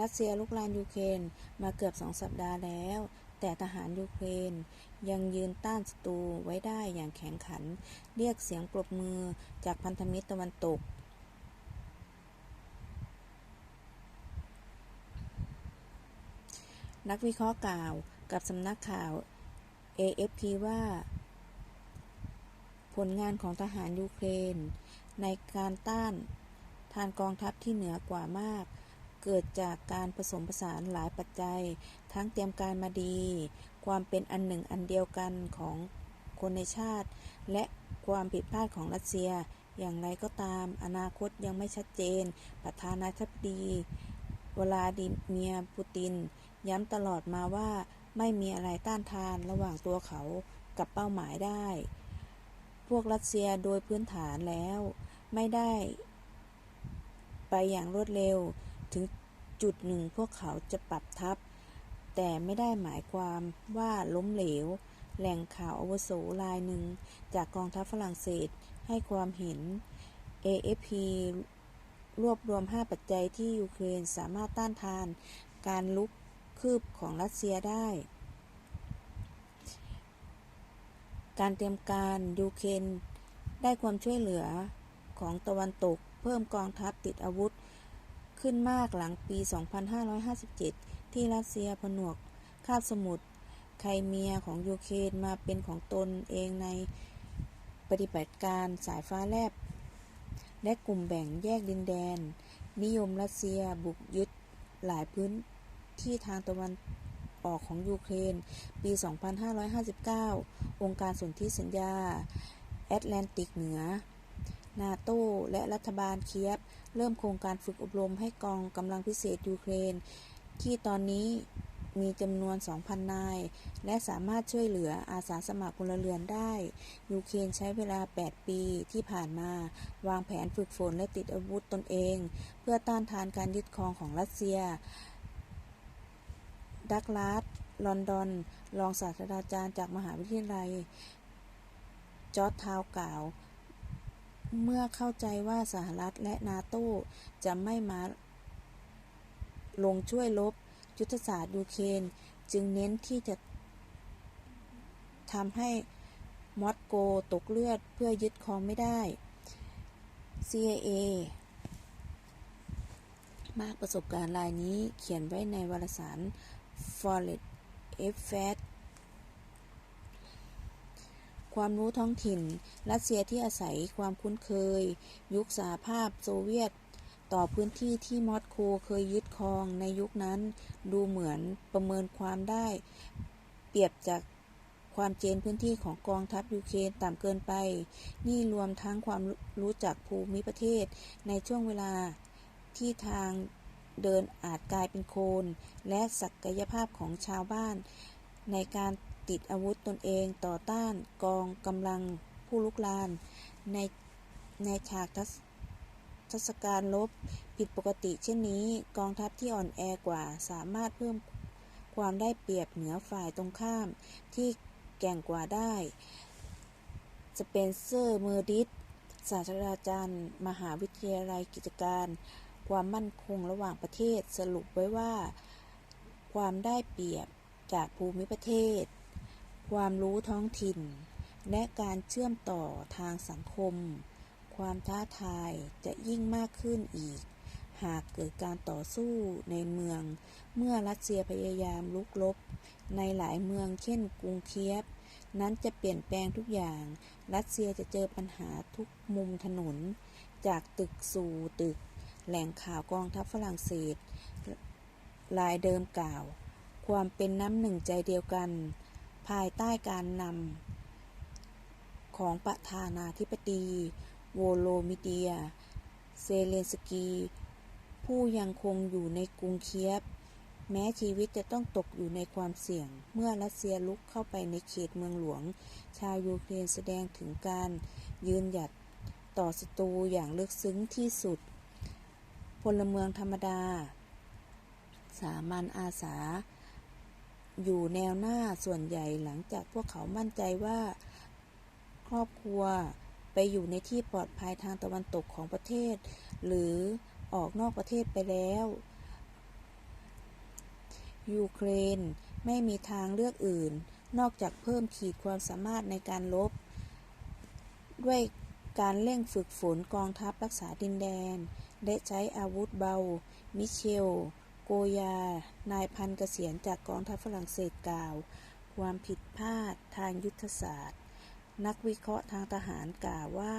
รัสเซียลุกรานยูเครนมาเกือบสองสัปดาห์แล้ว แต่ทหารยูเครนยังยืนต้านศัตรูไว้ได้อย่างแข็งขัน เรียกเสียงปรบมือจากพันธมิตรตะวันตกนักวิเคราะห์กล่าวกับสำนักข่าว AFP ว่า ผลงานของทหารยูเครน ในการต้านทานกองทัพที่เหนือกว่ามาก เกิดจากการผสมผสานหลายปัจจัย ทั้งเตรียมการมาดี ความเป็นอันหนึ่งอันเดียวกันของคนในชาติ และความผิดพลาดของรัสเซีย อย่างไรก็ตาม อนาคตยังไม่ชัดเจน ประธานาธิบดีวลาดิเมียปูติน ย้ำตลอดมาว่าไม่มีอะไรต้านทานระหว่างตัวเขากับเป้าหมายได้ พวกรัสเซียโดยพื้นฐานแล้ว ไม่ได้ ไปอย่างรวดเร็ว ถึง จุดหนึ่งพวกเขาจะปรับทัพแต่ไม่ได้หมายความว่าล้มเหลว แหล่งข่าวอวโสรายหนึ่ง จากกองทัพฝรั่งเศสให้ความเห็น AFP รวบรวม 5 ปัจจัยที่ยูเครนสามารถต้านทาน การลุกคืบของรัสเซียได้ การเตรียมการยูเครนได้ความช่วยเหลือของตะวันตก เพิ่มกองทัพติดอาวุธ ขึ้นมากหลังปี 2557 ที่รัสเซียผนวกคาบสมุทรไครเมียของยูเครนมาเป็นของตนเองในปฏิบัติการสายฟ้าแลบ และกลุ่มแบ่งแยกดินแดน นิยมรัสเซียบุกยึดหลายพื้นที่ทางตะวันออกของยูเครน ปี 2559 องค์การสนธิสัญญา แอตแลนติกเหนือ นาโต้และรัฐบาลเคียฟเริ่มโครงการฝึกอบรมให้กองกำลังพิเศษยูเครน ที่ตอนนี้มีจำนวน 2,000 นาย และสามารถช่วยเหลืออาสาสมัครพลเรือนได้ ยูเครนใช้เวลา 8 ปีที่ผ่านมา วางแผนฝึกฝนและติดอาวุธตนเอง เพื่อต้านทานการยึดครองของรัสเซีย ดักลาสลอนดอน รองศาสตราจารย์จากมหาวิทยาลัย จอร์จทาวกล่าว เมื่อเข้าใจว่าสหรัฐและนาโตจะไม่มาลงช่วยลบยุทธศาสตร์ยูเครนจึงเน้นที่จะทำให้มอสโกตกเลือดเพื่อยึดครองไม่ได้ CIA มากประสบการณ์รายนี้เขียนไว้ในวารสาร Foreign Affairs ความรู้ท้องถิ่น รัสเซียที่อาศัยความคุ้นเคย ยุคสหภาพโซเวียต ต่อพื้นที่ที่มอสโกเคยยึดครองในยุคนั้น ดูเหมือนประเมินความได้ เปรียบจากความเจนพื้นที่ของกองทัพยูเครนต่ำเกินไป นี่รวมทั้งความรู้จักภูมิประเทศ ในช่วงเวลาที่ทางเดินอาจกลายเป็นโคลนและศักยภาพของชาวบ้าน ในการ ติดอาวุธตนเองต่อต้านกองกำลังผู้ลุกลานในในฉากทัศทศการลบผิดปกติเช่นนี้ กองทัพที่อ่อนแอกว่าสามารถเพิ่มความได้เปรียบเหนือฝ่ายตรงข้าม ที่แก่งกว่าได้สเปนเซอร์เมอร์ดิสศาสตราจารย์ มหาวิทยาลัยกิจการ ความมั่นคงระหว่างประเทศสรุปไว้ว่า ความได้เปรียบจากภูมิประเทศ ความรู้ท้องถิ่น และการเชื่อมต่อทางสังคม ความท้าทายจะยิ่งมากขึ้นอีก หากเกิดการต่อสู้ในเมือง เมื่อรัสเซียพยายามลุกลบ ในหลายเมืองเช่นกรุงเคียฟนั้นจะเปลี่ยนแปลงทุกอย่าง รัสเซียจะเจอปัญหาทุกมุมถนน จากตึกสู่ตึก แหล่งข่าวกองทัพฝรั่งเศสรายเดิมกล่าว ความเป็นน้ำหนึ่งใจเดียวกัน ภายใต้การนำของประธานาธิบดี โวโลมิเดีย เซเลนสกี ผู้ยังคงอยู่ในกรุงเคียฟแม้ชีวิตจะต้องตกอยู่ในความเสี่ยง เมื่อรัสเซียลุกเข้าไปในเขตเมืองหลวง ชาวยูเครนแสดงถึงการยืนหยัดต่อศัตรูอย่างลึกซึ้งที่สุด พลเมืองธรรมดา สามัญอาสา อยู่แนวหน้าส่วนใหญ่หลังจากพวกเขามั่นใจว่า ครอบครัวไปอยู่ในที่ปลอดภัยทางตะวันตกของประเทศ หรือออกนอกประเทศไปแล้ว ยูเครนไม่มีทางเลือกอื่น นอกจากเพิ่มขีดความสามารถในการลบ ด้วยการเร่งฝึกฝนกองทัพรักษาดินแดน และใช้อาวุธเบา มิเชล โกยา นายพันเกษียณจากกองทัพฝรั่งเศสกล่าว ความผิดพลาดทางยุทธศาสตร์ นักวิเคราะห์ทางทหารกล่าวว่า